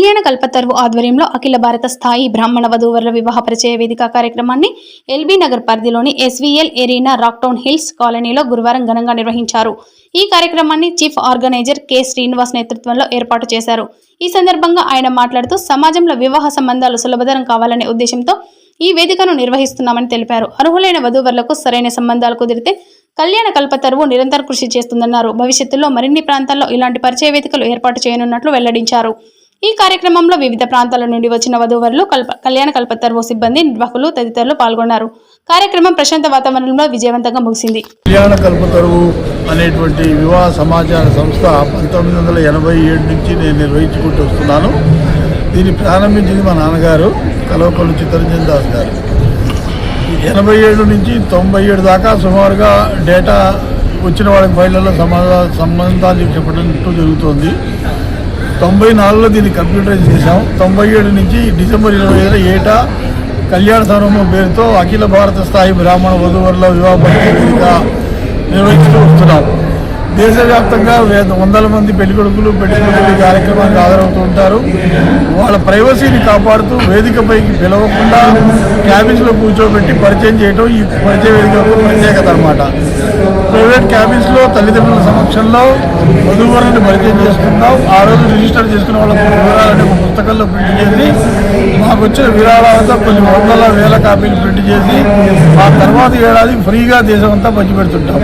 కళ్యాణ కల్పతరువు ఆధ్వర్యంలో అఖిల భారత స్థాయి బ్రాహ్మణ వధూవరుల వివాహ పరిచయ వేదిక కార్యక్రమాన్ని ఎల్బీ నగర్ పరిధిలోని ఎస్వీఎల్ ఎరీనా రాక్టౌన్ హిల్స్ కాలనీలో గురువారం ఘనంగా నిర్వహించారు. ఈ కార్యక్రమాన్ని చీఫ్ ఆర్గనైజర్ కె. శ్రీనివాస్ నేతృత్వంలో ఏర్పాటు చేశారు. ఈ సందర్భంగా ఆయన మాట్లాడుతూ సమాజంలో వివాహ సంబంధాలు సులభతరం కావాలనే ఉద్దేశంతో ఈ వేదికను నిర్వహిస్తున్నామని తెలిపారు. అర్హులైన వధూవరులకు సరైన సంబంధాలు కుదిరితే కళ్యాణ కల్పతరువు నిరంతరం కృషి చేస్తుందన్నారు. భవిష్యత్తులో మరిన్ని ప్రాంతాల్లో ఇలాంటి పరిచయ వేదికలు ఏర్పాటు చేయనున్నట్లు వెల్లడించారు. ఈ కార్యక్రమంలో వివిధ ప్రాంతాల నుండి వచ్చిన వధూవరులు కల్ప కళ్యాణ కల్పతరువు సిబ్బంది నిర్వాహకులు తదితరులు పాల్గొన్నారు. కార్యక్రమం ప్రశాంత వాతావరణంలో విజయవంతంగా ముగిసింది. కళ్యాణ కల్పతరువు అనేటువంటి వివాహ సమాచార సంస్థ పంతొమ్మిది వందల ఎనభై ఏడు నుంచి నేను నిర్వహించుకుంటూ వస్తున్నాను. దీన్ని ప్రారంభించింది మా నాన్నగారు కలవకొల్లు చిత్తరంజన్ దాస్ గారు. ఎనభై ఏడు నుంచి తొంభై ఏడు దాకా సుమారుగా డేటా వచ్చిన వాళ్ళకి ఫైళ్ళలో సమాధా సంబంధాలు చెప్పడం జరుగుతోంది. తొంభై నాలుగులో దీన్ని కంప్యూటరైజ్ చేశాం. తొంభై ఏడు నుంచి డిసెంబర్ ఇరవై ఐదున ఏటా కళ్యాణ సంరమం పేరుతో అఖిల భారత స్థాయి బ్రాహ్మణ వధువరుల వివాహ పరిచయంగా నిర్వహిస్తూ వస్తున్నాం. దేశవ్యాప్తంగా వందల మంది పెళ్ళికొడుకులు పెళ్ళికొడుకులు ఈ కార్యక్రమానికి హాజరవుతూ ఉంటారు. వాళ్ళ ప్రైవసీని కాపాడుతూ వేదికపైకి పిలవకుండా క్యాబిన్స్లో కూర్చోబెట్టి పరిచయం చేయడం ఈ పరిచయ వేదిక ప్రత్యేకత అనమాట ప్రైవేట్ క్యాబిన్స్లో తల్లిదండ్రుల సమక్షంలో వధువరుని పరిచయం చేసుకుందాం. ఆ రోజు రిజిస్టర్ చేసుకున్న వాళ్ళ వివరాలని ఒక పుస్తకంలో ప్రింట్ చేసి మాకు వచ్చిన విరాళాలతో కొన్ని వందల వేల కాపీలు ప్రింట్ చేసి ఆ తర్వాత ఏడాది ఫ్రీగా దేశం అంతా పంచిపెడుతుంటాం.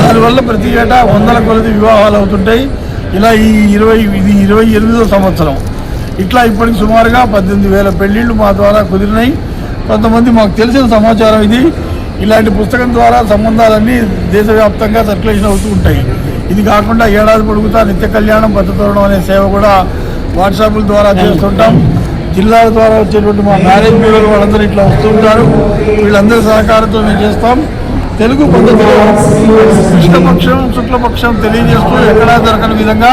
దానివల్ల ప్రతి ఏటా వందల కొలది వివాహాలు అవుతుంటాయి. ఇలా ఈ ఇరవై ఇది ఇరవై ఎనిమిదో సంవత్సరం. ఇట్లా ఇప్పటికి సుమారుగా పద్దెనిమిది వేల పెళ్ళిళ్ళు మా ద్వారా కుదిరినాయి. కొంతమంది మాకు తెలిసిన సమాచారం ఇది. ఇలాంటి పుస్తకం ద్వారా సంబంధాలన్నీ దేశవ్యాప్తంగా సర్క్యులేషన్ అవుతూ ఉంటాయి. ఇది కాకుండా ఏడాది పొడుగుతా నిత్య కళ్యాణం బతుతోరణం అనే సేవ కూడా వాట్సాప్ల ద్వారా చేస్తుంటాం. జిల్లాల ద్వారా వచ్చేటువంటి మా మ్యారేజ్ బ్యూరో వాళ్ళందరూ ఇట్లా వస్తుంటారు వీళ్ళందరి సహకారంతో మేము చేస్తాం. తెలుగు పద్ధతిలో కృష్ణపక్షం శుక్లపక్షం తెలియజేస్తూ ఎక్కడా దొరకని విధంగా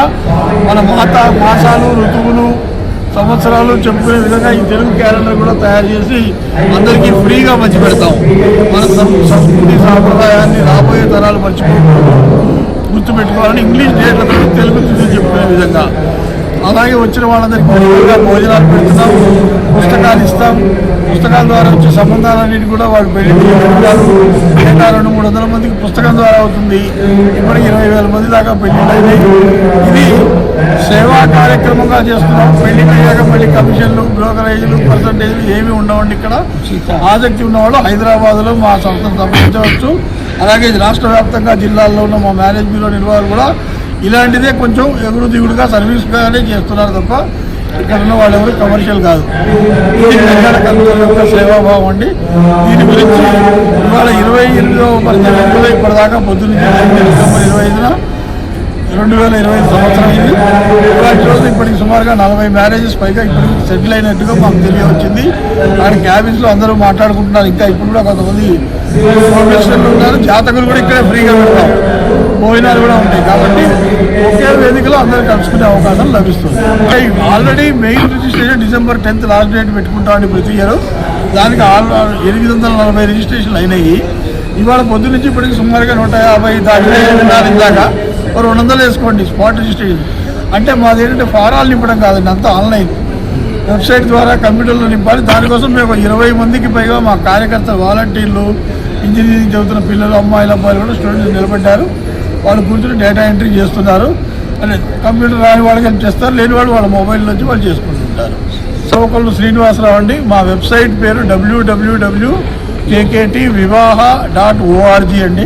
మన మాత మాసాలు ఋతువులు సంవత్సరాలు చెప్పుకునే విధంగా ఈ తెలుగు క్యాలెండర్ కూడా తయారు చేసి అందరికీ ఫ్రీగా పంచి పెడతాం మన సంస్కృతి సాంప్రదాయాన్ని రాబోయే తరాలు మర్చిపోకూడదు గుర్తుపెట్టుకోవాలని ఇంగ్లీష్ డేట్లతో తెలుగు చెప్పుకునే విధంగా. అలాగే వచ్చిన వాళ్ళందరికీ ఫ్రీగా భోజనాలు పెడుతున్నాం పుస్తకాలు ఇస్తాం. పుస్తకాల ద్వారా వచ్చే సంబంధాలన్నిటి కూడా వాళ్ళు పెళ్ళి రెండు మూడు వందల మందికి పుస్తకం ద్వారా అవుతుంది. ఇప్పటికి ఇరవై వేల మంది దాకా పెళ్ళిళ్ళు ఇది సేవా చేస్తున్నాం. పెళ్ళి అయ్యాక మళ్ళీ కమిషన్లు బ్రోకరేజీలు పర్సంటేజ్లు ఏమీ ఉండవండి ఇక్కడ. ఆసక్తి ఉన్నవాళ్ళు హైదరాబాద్లో మా సంస్థను సంప్రదించవచ్చు. అలాగే రాష్ట్ర వ్యాప్తంగా జిల్లాల్లో ఉన్న మా మ్యారేజ్ బ్యూరో నిర్వాహకులు కూడా ఇలాంటిదే కొంచెం ఎగురు దిగుడుగా సర్వీస్గానే చేస్తున్నారు తప్ప ఇక్కడ ఉన్న వాళ్ళు ఎవరు కమర్షియల్ కాదు. సేవాభావం అండి. దీని గురించి ఇవాళ ఇరవై ఎనిమిదవ పరిచయం ఇప్పటిదాకా పొద్దున్న డిసెంబర్ ఇరవై ఐదున రెండు వేల ఇరవై ఐదు సంవత్సరం ఇది. ఇవాటి రోజు ఇప్పటికి సుమారుగా నలభై మ్యారేజెస్ పైగా ఇప్పటికి సెటిల్ అయినట్టుగా మాకు తెలియవచ్చింది. అక్కడ క్యాబిన్స్లో అందరూ మాట్లాడుకుంటున్నారు. ఇంకా ఇప్పుడు కూడా కొంతమంది ప్రొఫెషనల్ ఉన్నారు. జాతకులు కూడా ఇక్కడే ఫ్రీగా పెడతాం భోజనాలు కూడా ఉంటాయి. కాబట్టి ఒకే వేదికలో అందరూ కలుసుకునే అవకాశం లభిస్తుంది. Already main registration December tenth last date పెట్టుకుంటామని ప్రతి ఇయర్ దానికి ఆల్ ఎనిమిది వందల నలభై రిజిస్ట్రేషన్లు అయినాయి. ఇవాళ పొద్దు నుంచి ఇప్పటికి సుమారుగా నూట యాభై దాకా నాలుగు దాకా రెండు వందలు వేసుకోండి స్పాట్ రిజిస్ట్రేషన్ అంటే మాది ఏంటంటే ఫారాలు నింపడం కాదండి అంతా ఆన్లైన్. వెబ్సైట్ ద్వారా కంప్యూటర్లో నింపాలి. దానికోసం మేము ఇరవై మందికి పైగా మా కార్యకర్తలు వాలంటీర్లు ఇంజనీరింగ్ చదువుతున్న పిల్లలు అమ్మాయిలు అబ్బాయిలు కూడా స్టూడెంట్స్ నిలబెట్టారు వాళ్ళు కూర్చొని డేటా ఎంట్రీ చేస్తున్నారు. అంటే కంప్యూటర్ రాని వాళ్ళకి చేస్తారు లేని వాళ్ళు వాళ్ళ మొబైల్ నుంచి వాళ్ళు చేసుకుంటుంటారు. సోకళ్ళు శ్రీనివాసరావు అండి. మా వెబ్సైట్ పేరు W W W KKT Vivaha dot O R G అండి.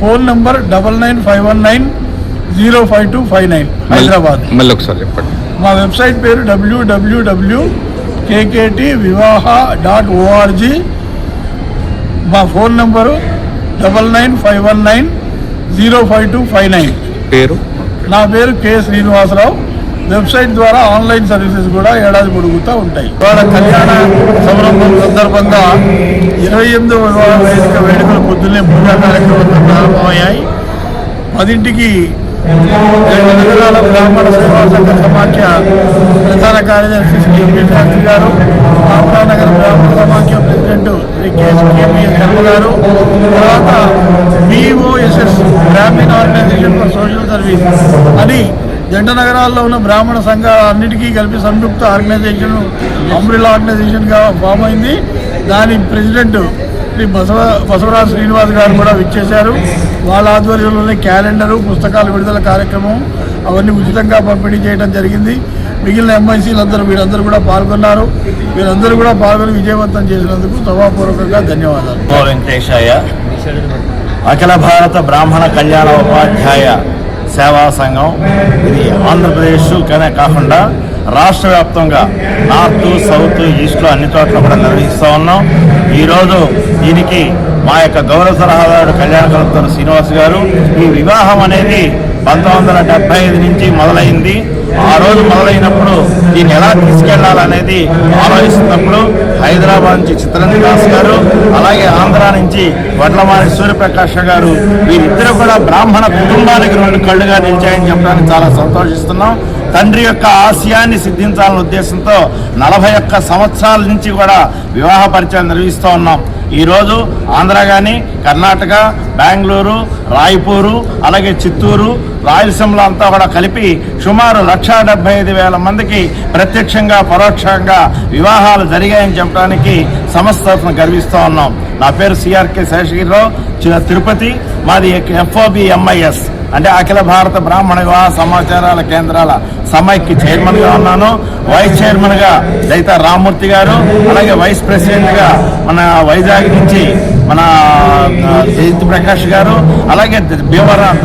Phone number double nine five one nine zero five two five nine. Hyderabad. మళ్ళీ ఒకసారి చెప్పండి. మా వెబ్సైట్ పేరు W W W KKT Vivaha dot O R G. మా phone number double nine five one nine zero five two five nine. పేరు? నా పేరు K Srinivasarao. Website ద్వారా ఆన్లైన్ సర్వీసెస్ కూడా ఏడాది పొడుగుతూ ఉంటాయి. ఇవాళ కళ్యాణ సంరంభం సందర్భంగా ఇరవై ఎనిమిదవ వివాహ వేదిక వేడుకలు పొద్దున్నే పూజా కార్యక్రమాలు ప్రారంభమయ్యాయి. పదింటికి రెండు నగరాల బ్రాహ్మణ సేవా సంఘ సమాఖ్య ప్రధాన కార్యదర్శి శ్రీ ఎంపీ శాస్త్రి గారు నగర బ్రాహ్మణ సమాఖ్య ప్రెసిడెంట్ శ్రీ కేఎస్ శర్మ గారు తర్వాత బిఓఎస్ఎస్ గ్రామీణ ఆర్గనైజేషన్ ఫర్ సోషల్ సర్వీస్ అని జంట నగరాల్లో ఉన్న బ్రాహ్మణ సంఘాలన్నిటికీ కలిపి సంయుక్త ఆర్గనైజేషన్ అంబ్రిలా ఆర్గనైజేషన్గా ఫామ్ అయింది. దాని ప్రెసిడెంట్ శ్రీ బసవ బసవరాజ్ శ్రీనివాస్ గారు కూడా విచ్చేశారు. వాళ్ళ ఆధ్వర్యంలోనే క్యాలెండరు పుస్తకాల విడుదల కార్యక్రమం అవన్నీ ఉచితంగా పంపిణీ చేయడం జరిగింది. మిగిలిన ఎంఐసీలందరూ వీరందరూ కూడా పాల్గొన్నారు. వీరందరూ కూడా పాల్గొని విజయవంతం చేసినందుకు సభాపూర్వకంగా ధన్యవాదాలు. వెంకటేశాయ. అఖిల భారత బ్రాహ్మణ కళ్యాణ ఉపాధ్యాయ సేవా సంఘం. ఇది ఆంధ్రప్రదేశ్ కనే కాకుండా రాష్ట్ర వ్యాప్తంగా నార్త్ సౌత్ ఈస్ట్లో అన్ని చోట్ల కూడా నిర్వహిస్తూ ఉన్నాం. ఈరోజు దీనికి మా యొక్క గౌరవ సలహాదారుడు కళ్యాణ కలెక్టర్ శ్రీనివాస్ గారు ఈ వివాహం అనేది పంతొమ్మిది వందల డెబ్బై ఐదు నుంచి మొదలైంది. ఆ రోజు మొదలైనప్పుడు దీన్ని ఎలా తీసుకెళ్ళాలనేది ఆలోచిస్తున్నప్పుడు హైదరాబాద్ నుంచి చిత్రంజన్ దాస్ గారు అలాగే ఆంధ్ర నుంచి వడ్లవారి సూర్యప్రకాష్ గారు వీరిద్దరు కూడా బ్రాహ్మణ కుటుంబానికి రెండు కళ్ళుగా నిలిచాయని చెప్పడానికి చాలా సంతోషిస్తున్నాం. తండ్రి యొక్క ఆశయాన్ని సిద్ధించాలనే ఉద్దేశంతో నలభై ఒక్క సంవత్సరాల నుంచి కూడా వివాహ పరిచయం నిర్వహిస్తూ ఉన్నాం. ఈరోజు ఆంధ్ర కానీ కర్ణాటక బెంగళూరు రాయపూరు అలాగే చిత్తూరు రాయలసీమలో అంతా కూడా కలిపి సుమారు లక్షా డెబ్బై ఐదు వేల మందికి ప్రత్యక్షంగా పరోక్షంగా వివాహాలు జరిగాయని చెప్పడానికి సంస్థ గర్విస్తూ ఉన్నాం. నా పేరు సిఆర్కే శేషగిరిరావు చి- తిరుపతి మాది ఎఫ్ఓబి ఎంఐఎస్ అంటే అఖిల భారత బ్రాహ్మణ వివాహ సమాచారాల కేంద్రాల సమైక్య చైర్మన్గా ఉన్నాను. వైస్ చైర్మన్గా దైత రామ్మూర్తి గారు అలాగే వైస్ ప్రెసిడెంట్గా మన వైజాగ్ నుంచి మన ఆ, ప్రకాష్ గారు అలాగే భీమవరం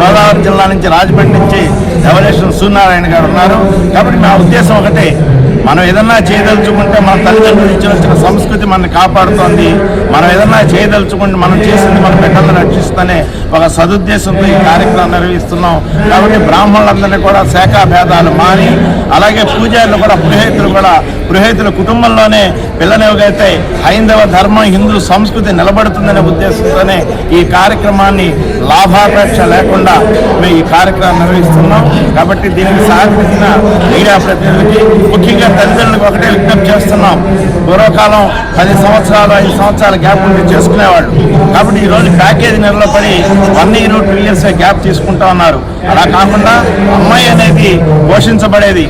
గోదావరి జిల్లా నుంచి రాజమండ్రి నుంచి రెవల్యూషన్ సూర్యనారాయణ గారు ఉన్నారు. కాబట్టి నా ఉద్దేశం ఒకటే మనం ఏదన్నా చేయదలుచుకుంటే మన తల్లిదండ్రులు ఇచ్చి వచ్చిన సంస్కృతి మనల్ని కాపాడుతోంది. మనం ఏదన్నా చేయదలుచుకుంటే మనం చేసింది మన బిడ్డలను రక్షిస్తూనే ఒక సదుద్దేశంతో ఈ కార్యక్రమం నిర్వహిస్తున్నాం. కాబట్టి బ్రాహ్మణులందరినీ కూడా శాఖా భేదాలు మాని అలాగే పూజారులు కూడా పురోహితులు కూడా పురోహితుల కుటుంబంలోనే పిల్లనివ్వగైతే హైందవ ధర్మం హిందూ సంస్కృతి నిలబడుతుందనే ఉద్దేశంతోనే ఈ కార్యక్రమాన్ని లాభాపేక్ష లేకుండా మేము ఈ కార్యక్రమం నిర్వహిస్తున్నాం. కాబట్టి దీనికి సహకరించిన మీడియా ప్రతినిధులకి ముఖ్యంగా తల్లిదండ్రులకు ఒకటే విజ్ఞప్తి చేస్తున్నాం. పూర్వకాలం పది సంవత్సరాలు ఐదు సంవత్సరాల గ్యాప్ ఉండి చేసుకునేవాళ్ళు. కాబట్టి ఈరోజు ప్యాకేజీ నెలలో పడి one year two years gap తీసుకుంటా ఉన్నారు. అలా కాకుండా అమ్మాయి అనేది పోషించబడేది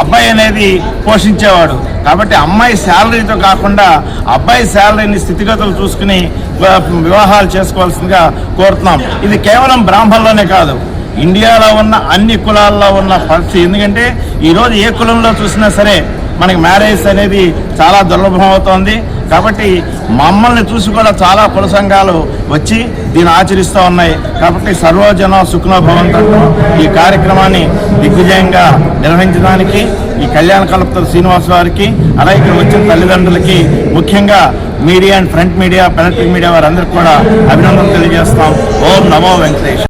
అబ్బాయి అనేది పోషించేవాడు. కాబట్టి అమ్మాయి శాలరీతో కాకుండా అబ్బాయి శాలరీని స్థితిగతులు చూసుకుని వివాహాలు చేసుకోవాల్సిందిగా కోరుతున్నాం. ఇది కేవలం బ్రాహ్మణలోనే కాదు. ఇండియాలో ఉన్న అన్ని కులాల్లో ఉన్న పరిస్థితి ఎందుకంటే ఈరోజు ఏ కులంలో చూసినా సరే మనకి మ్యారేజ్ అనేది చాలా దుర్లభం అవుతోంది. కాబట్టి మమ్మల్ని చూసి కూడా చాలా కుల సంఘాలు వచ్చి దీన్ని ఆచరిస్తూ ఉన్నాయి. కాబట్టి సర్వజన సుఖనోభవంతో. ఈ కార్యక్రమాన్ని దిగ్విజయంగా నిర్వహించడానికి ఈ కళ్యాణ కల్పత శ్రీనివాస్ వారికి అలాగే ఇక్కడ వచ్చిన తల్లిదండ్రులకి ముఖ్యంగా మీడియా అండ్ ఫ్రంట్ మీడియా పెనట్రిక్ మీడియా వారందరికీ కూడా అభినందనలు తెలియజేస్తాం ఓం నమో వెంకటేష్